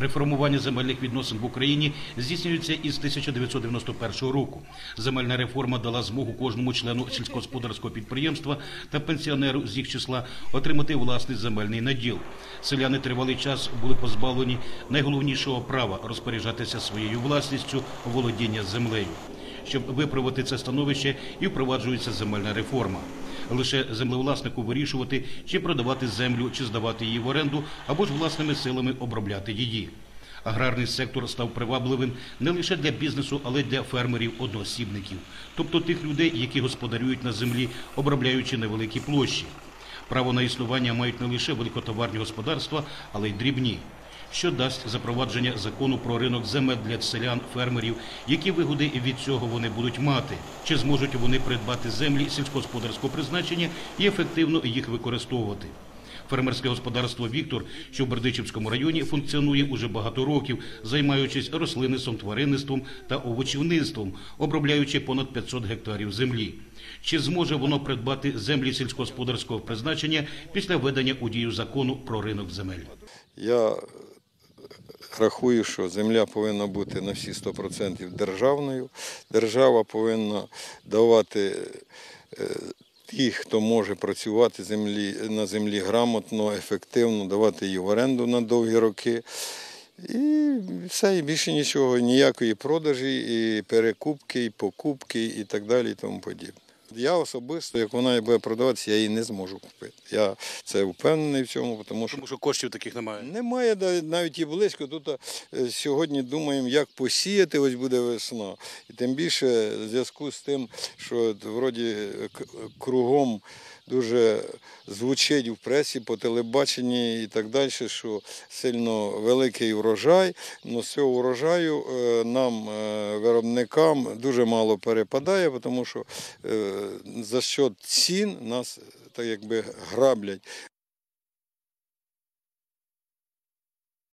Реформування земельних відносин в Україні здійснюється із 1991 року. Земельна реформа дала змогу кожному члену сільськогосподарського підприємства та пенсіонеру з їх числа отримати власний земельний наділ. Селяни тривалий час були позбавлені найголовнішого права розпоряджатися своєю власністю володіння землею. Щоб виправити це становище, і впроваджується земельна реформа. Лише землевласнику вирішувати, чи продавати землю, чи здавати її в оренду, або ж власними силами обробляти її. Аграрний сектор став привабливим не лише для бізнесу, але й для фермерів-одноосібників, тобто тих людей, які господарюють на землі, обробляючи невеликі площі. Право на існування мають не лише великотоварні господарства, але й дрібні. Що дасть запровадження закону про ринок земель для селян, фермерів, які вигоди від цього вони будуть мати? Чи зможуть вони придбати землі сільськогосподарського призначення і ефективно їх використовувати? Фермерське господарство Віктор, що в Бердичівському районі функціонує уже багато років, займаючись рослинництвом, тваринництвом та овочівництвом, обробляючи понад 500 гектарів землі. Чи зможе воно придбати землі сільськогосподарського призначення після введення у дію закону про ринок земель? Я рахую, що земля повинна бути на всі 100% державною. Держава повинна давати е, тих, хто може працювати землі, на землі грамотно, ефективно, давати її в оренду на довгі роки. І все, і більше нічого, ніякої продажі, і перекупки, і покупки, і так далі, і тому подібне. Я особисто, як вона буде продаватися, я її не зможу купити. Я це впевнений в цьому, тому що Тому що коштів таких немає. немає навіть і близько. Тут е, сьогодні думаємо, як посіяти, ось буде весна. І тим більше в зв'язку з тим, що вроді е, кругом дуже звучить в пресі, по телебаченні і так далі, що сильно великий врожай. але з цього врожаю е, нам, е, виробникам, дуже мало перепадає, тому що е, за счет цін нас так якби граблять.